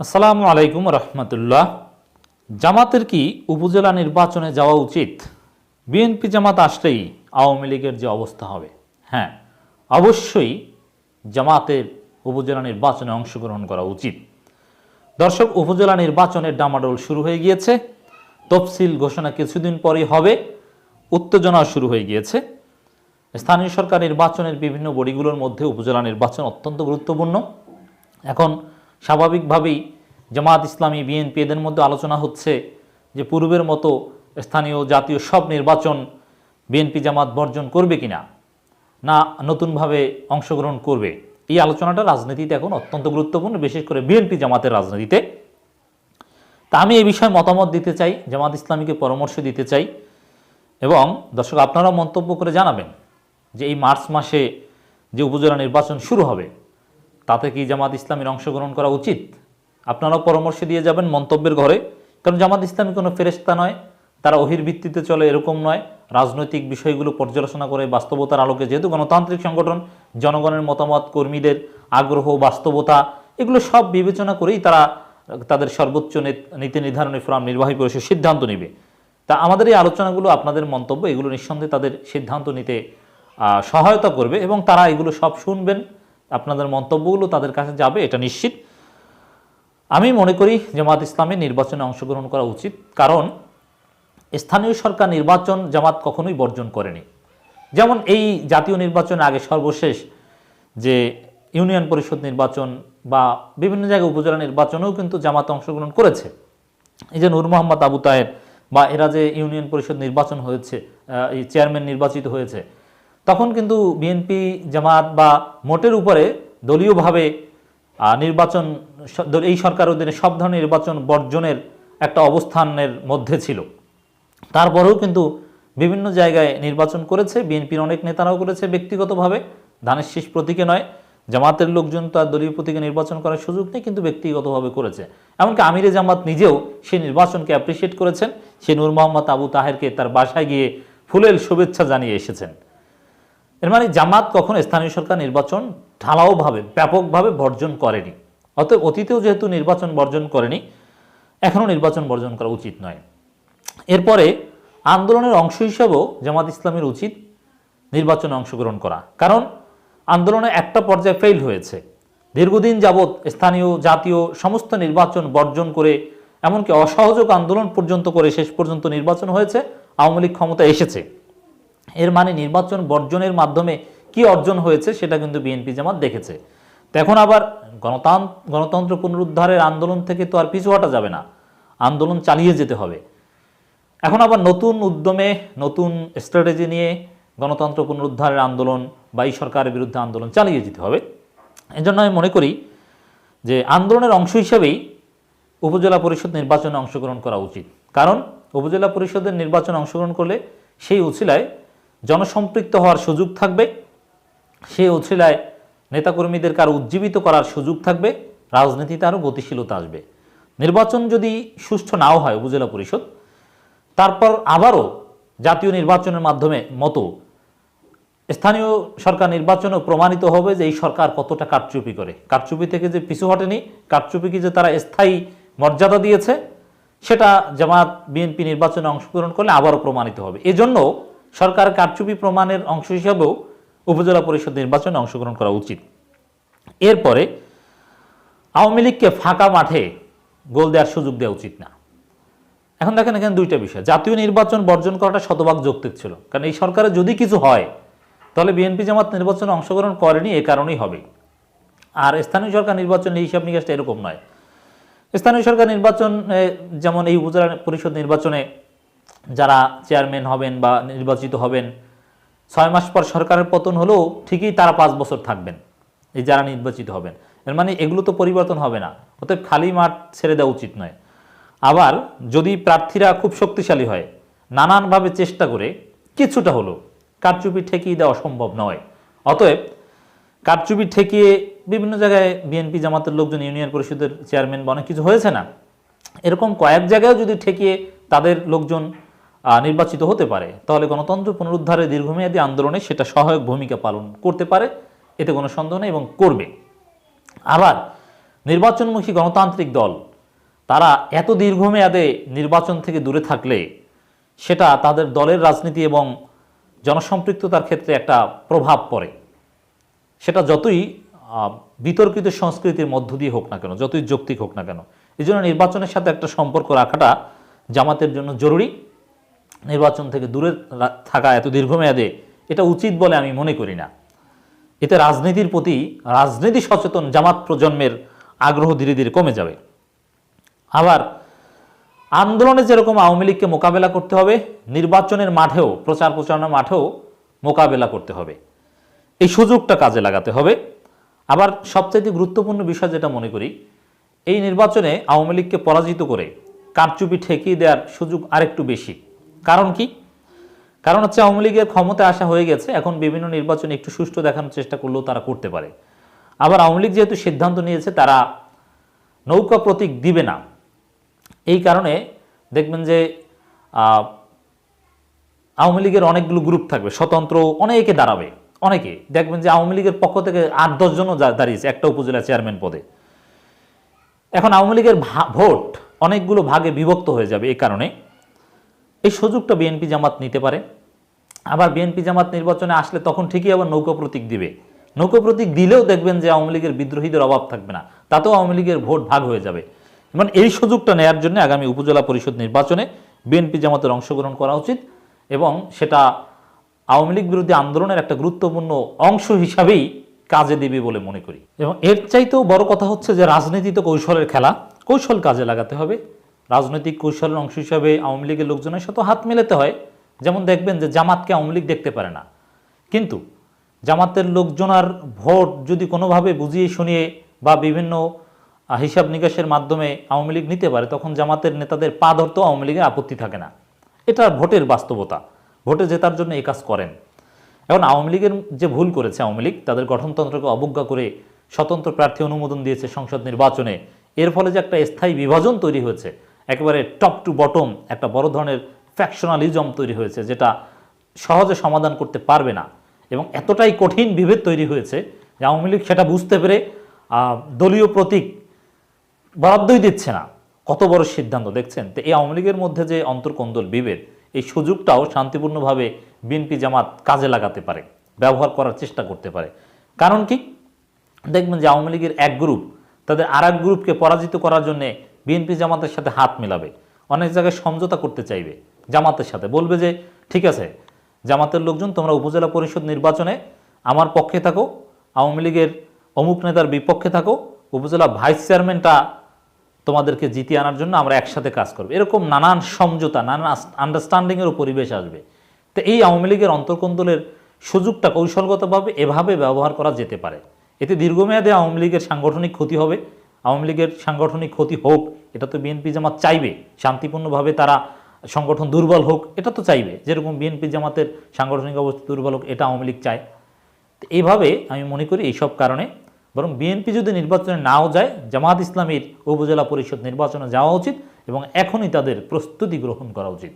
আসসালামু আলাইকুম রহমতুল্লাহ। জামাতের কি উপজেলা নির্বাচনে যাওয়া উচিত? বিএনপি জামাত আসলেই আওয়ামী লীগের যে অবস্থা হবে। হ্যাঁ অবশ্যই জামাতের উপজেলা নির্বাচনে অংশগ্রহণ করা উচিত। দর্শক, উপজেলা নির্বাচনের ডামাডোল শুরু হয়ে গিয়েছে। তফসিল ঘোষণা কিছুদিন পরেই হবে। উত্তেজনা শুরু হয়ে গিয়েছে। স্থানীয় সরকার নির্বাচনের বিভিন্ন বডিগুলোর মধ্যে উপজেলা নির্বাচন অত্যন্ত গুরুত্বপূর্ণ। এখন স্বাভাবিকভাবেই জামাত ইসলামী, বিএনপি এদের মধ্যে আলোচনা হচ্ছে যে পূর্বের মতো স্থানীয় জাতীয় সব নির্বাচন বিএনপি জামাত বর্জন করবে কিনা, না নতুনভাবে অংশগ্রহণ করবে। এই আলোচনাটা রাজনীতিতে এখন অত্যন্ত গুরুত্বপূর্ণ, বিশেষ করে বিএনপি জামাতের রাজনীতিতে। তা আমি এই বিষয়ে মতামত দিতে চাই, জামাত ইসলামীকে পরামর্শ দিতে চাই এবং দর্শক আপনারা মন্তব্য করে জানাবেন যে এই মার্চ মাসে যে উপজেলা নির্বাচন শুরু হবে তাতে কি জামাত ইসলামের অংশগ্রহণ করা উচিত? আপনারাও পরামর্শ দিয়ে যাবেন মন্তব্যের ঘরে। কারণ জামাত ইসলামী কোনো ফেরেস্তা নয়, তারা অহির ভিত্তিতে চলে এরকম নয়। রাজনৈতিক বিষয়গুলো পর্যালোচনা করে বাস্তবতার আলোকে, যেহেতু গণতান্ত্রিক সংগঠন, জনগণের মতামত, কর্মীদের আগ্রহ, বাস্তবতা, এগুলো সব বিবেচনা করেই তারা তাদের সর্বোচ্চ নীতি নির্ধারণী ফোরাম নির্বাহী পরিষদ সিদ্ধান্ত নেবে। তা আমাদের এই আলোচনাগুলো, আপনাদের মন্তব্য, এগুলো নিঃসন্দেহে তাদের সিদ্ধান্ত নিতে সহায়তা করবে এবং তারা এগুলো সব শুনবেন। আপনাদের মন্তব্যগুলো তাদের কাছে যাবে, এটা নিশ্চিত। আমি মনে করি জামাত ইসলামের নির্বাচনে অংশগ্রহণ করা উচিত, কারণ স্থানীয় সরকার নির্বাচন জামাত কখনোই বর্জন করেনি। যেমন এই জাতীয় নির্বাচনের আগে সর্বশেষ যে ইউনিয়ন পরিষদ নির্বাচন বা বিভিন্ন জায়গায় উপজেলা নির্বাচনেও কিন্তু জামাত অংশগ্রহণ করেছে। এই যে নূর মোহাম্মদ আবু তায়েব বা এরা যে ইউনিয়ন পরিষদ নির্বাচন হয়েছে চেয়ারম্যান নির্বাচিত হয়েছে তখন কিন্তু বিএনপি জামাত বা মোটের উপরে দলীয়ভাবে নির্বাচন এই সরকার অধীনে সব ধরনের নির্বাচন বর্জনের একটা অবস্থানের মধ্যে ছিল। তারপরেও কিন্তু বিভিন্ন জায়গায় নির্বাচন করেছে, বিএনপির অনেক নেতারাও করেছে ব্যক্তিগতভাবে। ধানের শীষ প্রতীকে নয়, জামাতের লোকজন তো আর দলীয় প্রতীকে নির্বাচন করার সুযোগ নেই, কিন্তু ব্যক্তিগতভাবে করেছে। এমনকি আমিরে জামাত নিজেও সেই নির্বাচনকে অ্যাপ্রিসিয়েট করেছেন। সে নূর মোহাম্মদ আবু তাহেরকে তার বাসায় গিয়ে ফুলেল শুভেচ্ছা জানিয়ে এসেছেন। এর মানে জামাত কখনো স্থানীয় সরকার নির্বাচন ঢালাওভাবে, ব্যাপকভাবে বর্জন করেনি। অতএব অতীতেও যেহেতু নির্বাচন বর্জন করেনি এখনও নির্বাচন বর্জন করা উচিত নয়। এরপরে আন্দোলনের অংশ হিসেবেও জামাত ইসলামের উচিত নির্বাচনে অংশগ্রহণ করা। কারণ আন্দোলনে একটা পর্যায়ে ফেল হয়েছে। দীর্ঘদিন যাবৎ স্থানীয়, জাতীয় সমস্ত নির্বাচন বর্জন করে, এমনকি অসহযোগ আন্দোলন পর্যন্ত করে শেষ পর্যন্ত নির্বাচন হয়েছে, আওয়ামী লীগ ক্ষমতা এসেছে। এর মানে নির্বাচন বর্জনের মাধ্যমে কি অর্জন হয়েছে সেটা কিন্তু বিএনপি জামাত দেখেছে। এখন আবার গণতান্ত্র গণতন্ত্র পুনরুদ্ধারের আন্দোলন থেকে তো আর পিছু হটা যাবে না। আন্দোলন চালিয়ে যেতে হবে। এখন আবার নতুন উদ্যমে, নতুন স্ট্র্যাটেজি নিয়ে গণতন্ত্র পুনরুদ্ধারের আন্দোলন বা এই সরকারের বিরুদ্ধে আন্দোলন চালিয়ে যেতে হবে। এজন্য আমি মনে করি যে আন্দোলনের অংশ হিসেবেই উপজেলা পরিষদ নির্বাচনে অংশগ্রহণ করা উচিত। কারণ উপজেলা পরিষদের নির্বাচনে অংশগ্রহণ করলে সেই উছিলায় জনসম্পৃক্ত হওয়ার সুযোগ থাকবে। সেই উছিলায় নেতাকর্মীদের আরও উজ্জীবিত করার সুযোগ থাকবে। রাজনীতিতে আরও গতিশীলতা আসবে। নির্বাচন যদি সুষ্ঠু নাও হয় উপজেলা পরিষদ, তারপর আবারও জাতীয় নির্বাচনের মাধ্যমে মতো স্থানীয় সরকার নির্বাচনও প্রমাণিত হবে যে এই সরকার কতটা কারচুপি করে। কারচুপি থেকে যে পিছু হটেনি কারচুপিকে যে তারা স্থায়ী মর্যাদা দিয়েছে, সেটা জামাত, বিএনপি নির্বাচনে অংশগ্রহণ করলে আবারও প্রমাণিত হবে। এজন্য সরকার কারচুপি প্রমাণের অংশ হিসাবেও উপজেলা পরিষদ নির্বাচনে অংশগ্রহণ করা উচিত। এরপরে আওয়ামী লীগকে ফাঁকা মাঠে গোল দেওয়ার সুযোগ দেওয়া উচিত না। এখন দেখেন এখানে দুইটা বিষয়। জাতীয় নির্বাচন বর্জন করাটা শতভাগ যৌক্তিক ছিল। কারণ এই সরকারে যদি কিছু হয়, তাহলে বিএনপি জামাত নির্বাচনে অংশগ্রহণ করেনি, এ কারণেই হবে। আর স্থানীয় সরকার নির্বাচনের হিসাব নিকাশটা এরকম নয়। স্থানীয় সরকার নির্বাচন যেমন এই উপজেলা পরিষদ নির্বাচনে যারা চেয়ারম্যান হবেন বা নির্বাচিত হবেন, ছয় মাস পর সরকারের পতন হলেও ঠিকই তারা পাঁচ বছর থাকবেন, এই যারা নির্বাচিত হবেন। এর মানে এগুলো তো পরিবর্তন হবে না, অতএব খালি মাঠ ছেড়ে দেওয়া উচিত নয়। আবার যদি প্রার্থীরা খুব শক্তিশালী হয়, নানানভাবে চেষ্টা করে, কিছুটা হলো কারচুপি ঠেকিয়ে দেওয়া সম্ভব নয়। অতএব কারচুপি ঠেকিয়ে বিভিন্ন জায়গায় বিএনপি জামাতের লোকজন, ইউনিয়ন পরিষদের চেয়ারম্যান বা অনেক কিছু হয়েছে না, এরকম কয়েক জায়গায় যদি ঠেকিয়ে তাদের লোকজন নির্বাচিত হতে পারে, তাহলে গণতন্ত্র পুনরুদ্ধারের দীর্ঘমেয়াদী আন্দোলনে সেটা সহায়ক ভূমিকা পালন করতে পারে, এতে কোনো সন্দেহ নেই এবং করবে। আবার, নির্বাচনমুখী গণতান্ত্রিক দল, তারা এত দীর্ঘমেয়াদে নির্বাচন থেকে দূরে থাকলে, সেটা তাদের দলের রাজনীতি এবং জনসম্পৃক্ততার ক্ষেত্রে একটা প্রভাব পড়ে। সেটা যতই বিতর্কিত সংস্কৃতির মধ্য দিয়ে হোক না কেন, যতই যৌক্তিক হোক না কেন, এই জন্য নির্বাচনের সাথে একটা সম্পর্ক রাখাটা জামাতের জন্য জরুরি। নির্বাচন থেকে দূরে থাকা এত দীর্ঘমেয়াদে এটা উচিত বলে আমি মনে করি না। এতে রাজনীতির প্রতি রাজনীতি সচেতন জামাত প্রজন্মের আগ্রহ ধীরে ধীরে কমে যাবে। আবার আন্দোলনে যেরকম আওয়ামী লীগকে মোকাবেলা করতে হবে, নির্বাচনের মাঠেও, প্রচার প্রচারণার মাঠেও মোকাবেলা করতে হবে। এই সুযোগটা কাজে লাগাতে হবে। আবার সবচাইতে গুরুত্বপূর্ণ বিষয় যেটা মনে করি, এই নির্বাচনে আওয়ামী লীগকে পরাজিত করে কারচুপি ঠেকিয়ে দেওয়ার সুযোগ আরেকটু বেশি। কারণ কি? কারণ হচ্ছে আওয়ামী লীগের ক্ষমতায় আসা হয়ে গেছে, এখন বিভিন্ন নির্বাচনে একটু সুষ্ঠু দেখানোর চেষ্টা করলেও তারা করতে পারে। আবার আওয়ামী লীগ যেহেতু সিদ্ধান্ত নিয়েছে, তারা নৌকা প্রতীক দিবে না। এই কারণে দেখবেন যে আওয়ামী লীগের অনেকগুলো গ্রুপ থাকবে, স্বতন্ত্র অনেকে দাঁড়াবে, অনেকে। দেখবেন যে আওয়ামী লীগের পক্ষ থেকে আট দশজনও দাঁড়িয়েছে, একটা উপজেলা চেয়ারম্যান পদে। এখন আওয়ামী লীগের ভোট অনেকগুলো ভাগে বিভক্ত হয়ে যাবে এই কারণে। এই সুযোগটা বিএনপি জামাত নিতে পারে। আবার বিএনপি জামাত নির্বাচনে আসলে তখন ঠিকই আবার নৌকা প্রতীক দিবে। নৌকা প্রতীক দিলেও দেখবেন যে আওয়ামী লীগের বিদ্রোহীদের অভাব থাকবে না। তাতেও আওয়ামী লীগের ভোট ভাগ হয়ে যাবে। মানে এই সুযোগটা নেয়ার জন্য আগামী উপজেলা পরিষদ নির্বাচনে বিএনপি জামাতের অংশগ্রহণ করা উচিত এবং সেটা আওয়ামী লীগ বিরোধী আন্দোলনের একটা গুরুত্বপূর্ণ অংশ হিসাবেই কাজে দেবে বলে মনে করি। এবং এর চাইতেও বড় কথা হচ্ছে যে রাজনীতি তো কৌশলের খেলা। কৌশল কাজে লাগাতে হবে। রাজনৈতিক কৌশলের অংশ হিসাবে আওয়ামী লীগের লোকজনের সাথে হাত মেলাতে হয়। যেমন দেখবেন যে জামাতকে আওয়ামী লীগ দেখতে পারে না। কিন্তু জামাতের লোকজনার ভোট যদি কোনোভাবে বুঝিয়ে শুনিয়ে বা বিভিন্ন হিসাব নিকাশের মাধ্যমে আওয়ামী লীগ নিতে পারে, তখন জামাতের নেতাদের পা ধরতেও আওয়ামী লীগের আপত্তি থাকে না। এটা ভোটের বাস্তবতা। ভোটে জেতার জন্য এই কাজ করেন। এখন আওয়ামী লীগের যে ভুল করেছে আওয়ামী লীগ, তাদের গঠনতন্ত্রকে অবজ্ঞা করে স্বতন্ত্র প্রার্থী অনুমোদন দিয়েছে সংসদ নির্বাচনে। এর ফলে যে একটা স্থায়ী বিভাজন তৈরি হয়েছে, একেবারে টপ টু বটম একটা বড় ধরনের ফ্যাকশনালিজম তৈরি হয়েছে, যেটা সহজে সমাধান করতে পারবে না। এবং এতটাই কঠিন বিভেদ তৈরি হয়েছে যে আওয়ামী লীগ সেটা বুঝতে পেরে দলীয় প্রতীক বরাদ্দই দিচ্ছে না। কত বড় সিদ্ধান্ত, দেখছেন? তো এই আওয়ামী লীগের মধ্যে যে অন্তর্কন্দল বিভেদ, এই সুযোগটাও শান্তিপূর্ণভাবে বিএনপি জামাত কাজে লাগাতে পারে, ব্যবহার করার চেষ্টা করতে পারে। কারণ কি? দেখবেন যে আওয়ামী লীগের এক গ্রুপ তাদের আর গ্রুপকে পরাজিত করার জন্য বিএনপি জামাতের সাথে হাত মেলাবে। অনেক জায়গায় সমঝোতা করতে চাইবে জামাতের সাথে। বলবে যে, ঠিক আছে, জামাতের লোকজন, তোমরা উপজেলা পরিষদ নির্বাচনে আমার পক্ষে থাকো, আওয়ামী লীগের অমুক নেতার বিপক্ষে থাকো, উপজেলা ভাইস চেয়ারম্যানটা তোমাদেরকে জিতিয়ে আনার জন্য আমরা একসাথে কাজ করব। এরকম নানান সমঝোতা, নানান আন্ডারস্ট্যান্ডিংয়েরও পরিবেশ আসবে। তো এই আওয়ামী লীগের অন্তর্কন্দলের সুযোগটা কৌশলগতভাবে এভাবে ব্যবহার করা যেতে পারে। এতে দীর্ঘমেয়াদে আওয়ামী লীগের সাংগঠনিক ক্ষতি হবে। আওয়ামী লীগের সাংগঠনিক ক্ষতি হোক, এটা তো বিএনপি জামাত চাইবে। শান্তিপূর্ণভাবে তারা সংগঠন দুর্বল হোক, এটা তো চাইবে। যেরকম বিএনপি জামাতের সাংগঠনিক অবস্থা দুর্বল হোক, এটা আওয়ামী লীগ চায়। এইভাবে আমি মনে করি এইসব কারণে বরং বিএনপি যদি নির্বাচনে নাও যায়, জামাত ইসলামীর উপজেলা পরিষদ নির্বাচনে যাওয়া উচিত এবং এখনই তাদের প্রস্তুতি গ্রহণ করা উচিত।